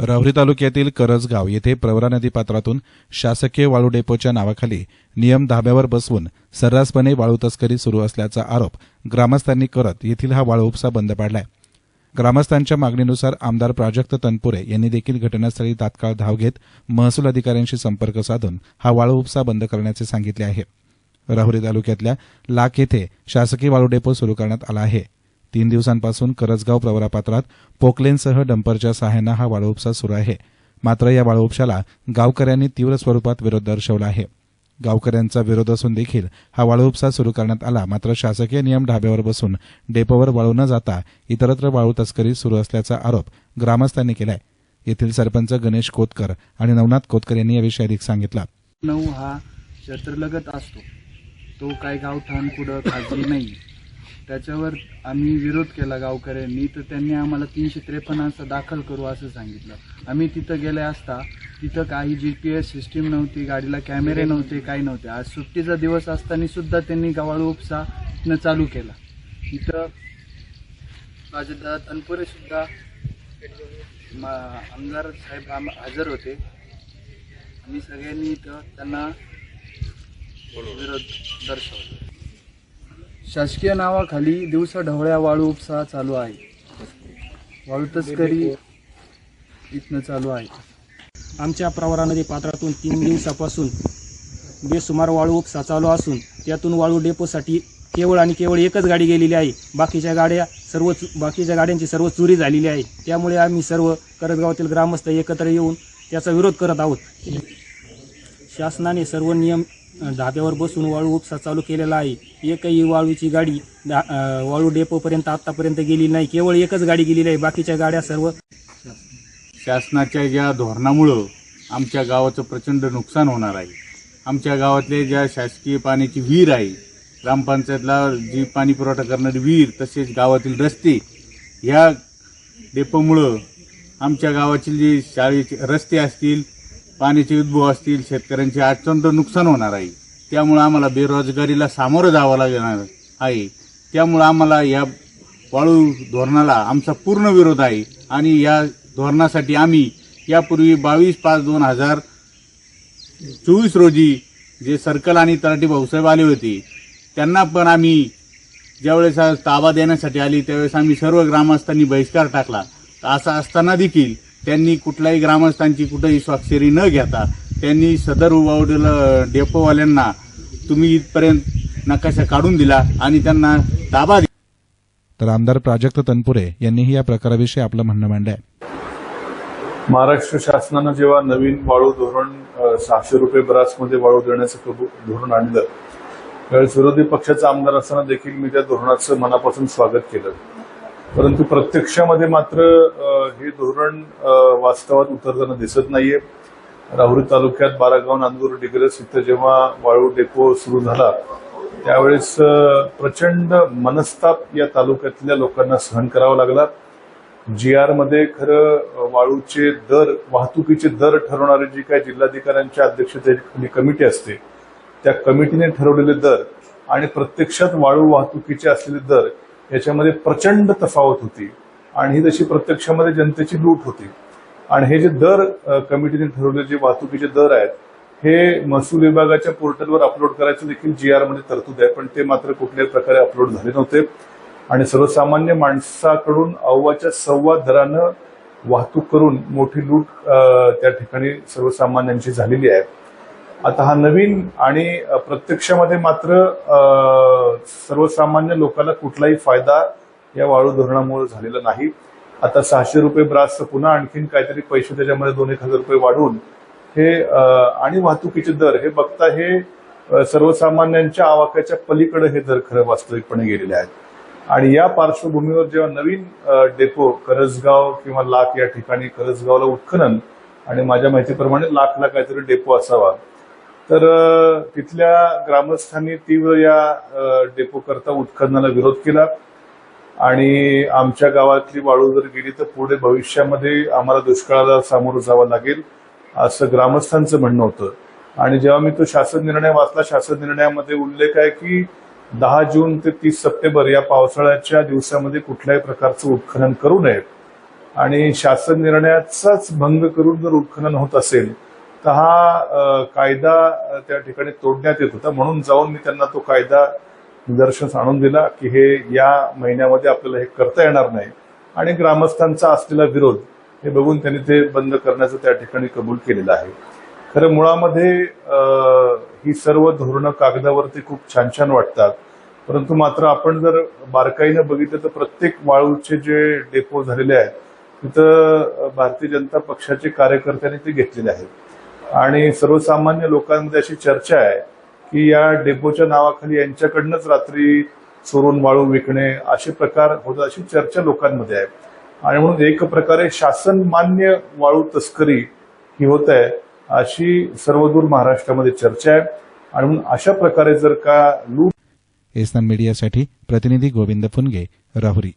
राहुरी तालुक्यातील करजगाव येथे प्रवरा नदी पात्रातून शासकीय वाळू डेपोच्या नावाखाली नियम धाब्यावर बसवून सर्रासपणे वाळू तस्करी सुरू असल्याचा आरोप ग्रामस्थांनी करत येथील हा वाळू उपसा बंद पाडलाय. ग्रामस्थांच्या मागणीनुसार आमदार प्राजक्त तनपुरे यांनी देखील घटनास्थळी तात्काळ धाव घेत महसूल अधिकाऱ्यांशी संपर्क साधून हा वाळू उपसा बंद करण्याचे सांगितले आहे. राहुरी तालुक्यातल्या लाख येथे शासकीय वाळू डेपो सुरू करण्यात आला आहे. तीन दिवसांपासून करजगाव प्रवरापात्रात पोकलेनसह डंपरच्या सहाय्यानं हा वाळूपसा सुरू आहे. मात्र या वाळूपशाला गावकऱ्यांनी तीव्र स्वरूपात विरोध दर्शवला आहे. गावकऱ्यांचा विरोध असून देखील हा वाळूपसा सुरू करण्यात आला. मात्र शासकीय नियम ढाब्यावर बसून डेपोवर वाळू न जाता इतरत्र वाळू तस्करी सुरू असल्याचा आरोप ग्रामस्थांनी केलाय. येथील सरपंच गणेश कोतकर आणि नवनाथ कोतकर यांनी याविषयी अधिक सांगितला. नऊ हा क्षेत्रलगत असतो. तो काय गावठाण पुढं खाजगी नाही. त्याच्यावर आम्ही विरोध केला गावकऱ्यांनी. तर त्यांनी आम्हाला तीनशे त्रेपन्न असं दाखल करू असं सांगितलं. आम्ही तिथं गेले असता तिथं काही जी पी एस सिस्टीम नव्हती गाडीला कॅमेरे नव्हते काही नव्हते. आज सुट्टीचा दिवस असताना सुद्धा त्यांनी गवाळू उपसा न चालू केला. इथं माझे तनपुरे सुद्धा मा- आमदार साहेब आम- हजर होते. आम्ही सगळ्यांनी इथं त्यांना विरोध दर्शवला. शासकीय नावाखाली दिवसा ढवळ्या वाळू उपसा चालू आहे. वाळू तस्करी इथनं चालू आहे. आमच्या प्रवरा नदी पात्रातून तीन दिवसापासून बेसुमार वाळू उपसा चालू असून त्यातून वाळू डेपोसाठी केवळ आणि केवळ एकच गाडी गेलेली आहे. बाकीच्या गाड्या सर्व बाकीच्या गाड्यांची सर्व चोरी झालेली आहे. त्यामुळे आम्ही सर्व करतगावातील ग्रामस्थ एकत्र येऊन त्याचा विरोध करत आहोत. शासनाने सर्व नियम धाब्यावर बसून वाळू उपसा चालू केलेला आहे. एकही वाळूची गाडी धा- वाळू डेपोपर्यंत आत्तापर्यंत गेली नाही. केवळ एकच गाडी गेलेली आहे. बाकीच्या गाड्या सर्व शासनाच्या ज्या धोरणामुळं आमच्या गावाचं प्रचंड नुकसान होणार आहे. आमच्या गावातले ज्या शासकीय पाण्याची विहीर आहे ग्रामपंचायतला जी पाणी पुरवठा करणारी विहीर तसेच गावातील रस्ते ह्या डेपोमुळं आमच्या गावातील जे शाळेचे रस्ते असतील पाण्याचे उद्भव असतील शेतकऱ्यांचे अत्यंत नुकसान होणार आहे. त्यामुळं आम्हाला बेरोजगारीला सामोरं जावं लागणार आहे. त्यामुळं आम्हाला या वाळू धोरणाला आमचा पूर्ण विरोध आहे. आणि या धोरणासाठी आम्ही यापूर्वी बावीस पाच दोन हजार चोवीस रोजी जे सर्कल आणि तराटी भाऊसाहेब आले होते त्यांना पण आम्ही ज्यावेळेस ताबा देण्यासाठी आली त्यावेळेस आम्ही सर्व ग्रामस्थांनी बहिष्कार टाकला. असं असताना देखील त्यांनी कुठल्याही ग्रामस्थांची कुठेही स्वाक्षरी न घेता त्यांनी सदर उबावडील डेपोवाल्यांना तुम्ही इथपर्यंत नकाशा काढून दिला आणि त्यांना ताबा तर आमदार प्राजक्त तनपुरे यांनीही या प्रकाराविषयी आपलं म्हणणं मांडलंय. महाराष्ट्र शासनानं जेव्हा नवीन वाळू धोरण सहाशे रुपये ब्रासमध्ये वाळू देण्याचं धोरण आणलं त्यावेळेस विरोधी पक्षाचा आमदार असताना देखील मी त्या धोरणाचं मनापासून स्वागत केलं. परंतु प्रत्यक्षामध्ये मात्र हे धोरण वास्तवात उतरताना दिसत नाहीये. राहुरी तालुक्यात बारागाव नांदूर डिग्रस इथं जेव्हा वाळू डेपो सुरू झाला त्यावेळेस प्रचंड मनस्ताप या तालुक्यातल्या लोकांना सहन करावा लागला. जी आरमध्ये खरं वाळूचे दर वाहतुकीचे दर ठरवणारे जी काही जिल्हाधिकाऱ्यांच्या अध्यक्षतेखाली कमिटी असते त्या कमिटीने ठरवलेले दर आणि प्रत्यक्षात वाळू वाहतुकीचे असलेले दर याच्यामध्ये प्रचंड तफावत होती आणि ही तशी प्रत्यक्षामध्ये जनतेची लूट होती. आणि हे जे दर कमिटीने ठरवले जे वाहतुकीचे दर आहेत हे महसूल विभागाच्या पोर्टलवर अपलोड करायचं देखील जी आरमध्ये तरतूद आहे पण ते मात्र कुठल्याही प्रकारे अपलोड झाले नव्हते. आणि सर्वसामान्य माणसाकडून अव्वाच्या सव्वा दरानं वाहतूक करून मोठी लूट त्या ठिकाणी सर्वसामान्यांची झालेली आहे. आता हा नवीन आणि प्रत्यक्षामध्ये मात्र सर्वसामान्य लोकांना कुठलाही फायदा या वाळू धोरणामुळे झालेला नाही. आता सहाशे रुपये ब्रासचं पुन्हा आणखीन काहीतरी पैसे त्याच्यामध्ये दोन एक हजार रुपये वाढवून हे आणि वाहतुकीचे दर हे बघता हे सर्वसामान्यांच्या आवाक्याच्या पलीकडे हे दर खरं वास्तविकपणे गेलेले आहेत. आणि या पार्श्वभूमीवर जेव्हा नवीन डेपो करजगाव किंवा लाख या ठिकाणी करजगावला उत्खनन आणि माझ्या माहितीप्रमाणे लाखला काहीतरी डेपो असावा तर तिथल्या ग्रामस्थांनी तीव्र या डेपो करता उत्खननाला विरोध केला. आणि आमच्या गावातली वाळू जर गेली तर पुढे भविष्यामध्ये आम्हाला दुष्काळाला सामोरं जावं लागेल असं ग्रामस्थांचं म्हणणं होतं. आणि जेव्हा मी तो शासन निर्णय वाचला शासन निर्णयामध्ये उल्लेख आहे की दहा जून ते तीस सप्टेंबर या पावसाळ्याच्या दिवसामध्ये कुठल्याही प्रकारचं उत्खनन करू नये. आणि शासन निर्णयाचाच भंग करून जर उत्खनन होत असेल तर हा कायदा त्या ठिकाणी तोडण्यात येत होता. म्हणून जाऊन मी त्यांना तो कायदा निदर्शनास आणून दिला की हे या महिन्यामध्ये आपल्याला हे करता येणार नाही. आणि ग्रामस्थांचा असलेला विरोध हे बघून त्यांनी ते बंद करण्याचं त्या ठिकाणी कबूल केलेलं आहे. खरं मुळामध्ये ही सर्व धोरणं कागदावरती खूप छान छान वाटतात. परंतु मात्र आपण जर बारकाईनं बघितलं तर प्रत्येक वाळूचे जे डेपो झालेले आहेत तिथं भारतीय जनता पक्षाचे कार्यकर्त्यांनी ते घेतलेले आहेत. आणि सर्वसामान्य लोकांमध्ये अशी चर्चा आहे की या डेपोच्या नावाखाली यांच्याकडनंच रात्री चोरून वाळू विकणे असे प्रकार होतात अशी चर्चा लोकांमध्ये आहे. आणि म्हणून एक प्रकारे शासन मान्य वाळू तस्करी ही होत आहे अशी सर्वदूर महाराष्ट्रामध्ये चर्चा आहे. आणि म्हणून अशा प्रकारे जर का लूट एसनान मीडियासाठी प्रतिनिधी गोविंद फुनगे राहुरी.